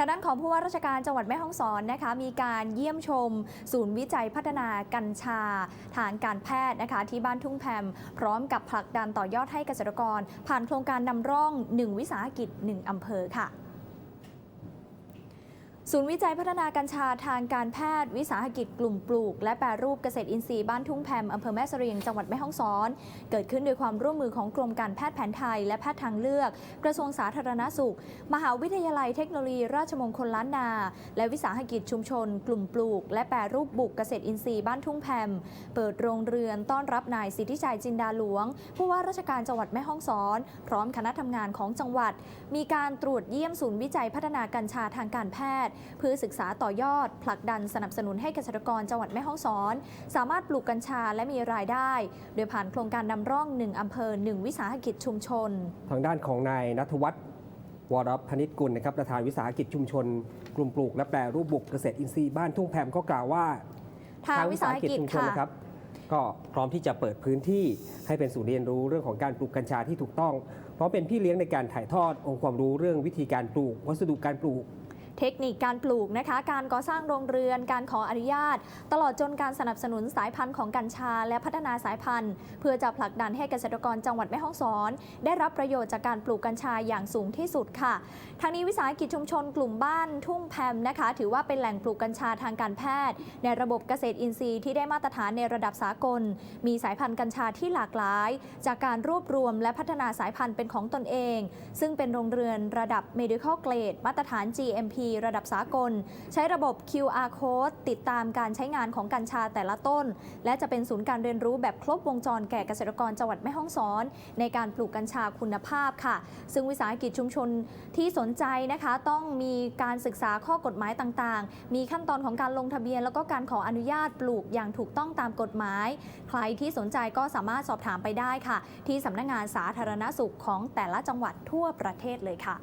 ทางด้านของผู้ว่าราชการจังหวัดแม่ฮ่องสอนนะคะมีการเยี่ยมชม ศูนย์วิจัยพัฒนากัญชา ทางการแพทย์นะคะที่บ้านทุ่งแพม พร้อมกับผลักดันต่อยอดให้เกษตรกร ผ่านโครงการนำร่อง 1 วิสาหกิจ 1อำเภอค่ะ ศูนย์วิจัยพัฒนากัญชาทางการแพทย์ วิสาหกิจกลุ่มปลูก และแปรรูปเกษตรอินทรีย์บ้านทุ่งแพมอำเภอแม่เสรียงจังหวัดแม่ฮ่องสอน เกิดขึ้นโดยความร่วมมือของกรมการแพทย์แผนไทย และแพทย์ทางเลือก กระทรวงสาธารณสุข มหาวิทยาลัยเทคโนโลยีราชมงคลล้านนา และวิสาหกิจชุมชน กลุ่มปลูก และแปรรูปบุกเกษตรอินทรีย์บ้านทุ่งแพมเปิดโรงเรือนต้อนรับนายสิทธิชัยจินดาหลวง ผู้ว่าราชการจังหวัดแม่ฮ่องสอน พร้อมคณะทำงานของจังหวัด มีการตรวจเยี่ยมศูนย์วิจัยพัฒนากัญชาทางการแพทย์เพื่อศึกษาต่อยอด ผลักดันสนับสนุนให้เกษตรกรจังหวัดแม่ฮ่องสอน สามารถปลูกกัญชาและมีรายได้ โดยผ่านโครงการนำร่อง 1อำเภอ 1 วิสาหกิจชุมชน ทางด้านของนายนัทวัฒน์วรพนิชกุลนะครับประธานวิสาหกิจชุมชน กลุ่มปลูกและแปรรูปบุกเกษตรอินทรีย์บ้านทุ่งแพมก็กล่าวว่าทางวิสาหกิจชุมชนค่ะนะครับก็พร้อมที่จะเปิดพื้นที่ให้เป็นศูนย์เรียนรู้เรื่องของการปลูกกัญชาที่ถูกต้องพร้อมเป็นพี่เลี้ยงในการถ่ายทอดองค์ความรู้เรื่องวิธีการปลูก วัสดุการปลูก เทคนิคการปลูกนะคะ การก่อสร้างโรงเรือน การขออนุญาต ตลอดจนการสนับสนุนสายพันธุ์ของกัญชา และพัฒนาสายพันธุ์ เพื่อจะผลักดันให้เกษตรกรจังหวัดแม่ฮ่องสอน ได้รับประโยชน์จากการปลูกกัญชาอย่างสูงที่สุดค่ะ ทางนี้วิสาหกิจชุมชนกลุ่มบ้านทุ่งแพมนะคะ ถือว่าเป็นแหล่งปลูกกัญชาทางการแพทย์ ในระบบเกษตรอินทรีย์ที่ได้มาตรฐานในระดับสากล มีสายพันธุ์กัญชาที่หลากหลาย จากการรวบรวมและพัฒนาสายพันธุ์เป็นของตนเอง ซึ่งเป็นโรงเรือนระดับ medical grade มาตรฐาน GMP ระดับสากล ใช้ระบบ QR code ติดตามการใช้งานของกัญชาแต่ละต้น และจะเป็นศูนย์การเรียนรู้แบบครบวงจรแก่เกษตรกรจังหวัดแม่ฮ่องสอน ในการปลูกกัญชาคุณภาพค่ะ ซึ่งวิสาหกิจชุมชนที่สนใจนะคะต้องมีการศึกษาข้อกฎหมายต่างๆ มีขั้นตอนของการลงทะเบียน แล้วก็การขออนุญาตปลูกอย่างถูกต้องตามกฎหมาย ใครที่สนใจก็สามารถสอบถามไปได้ค่ะ ที่สำนักงานสาธารณสุขของแต่ละจังหวัดทั่วประเทศเลยค่ะ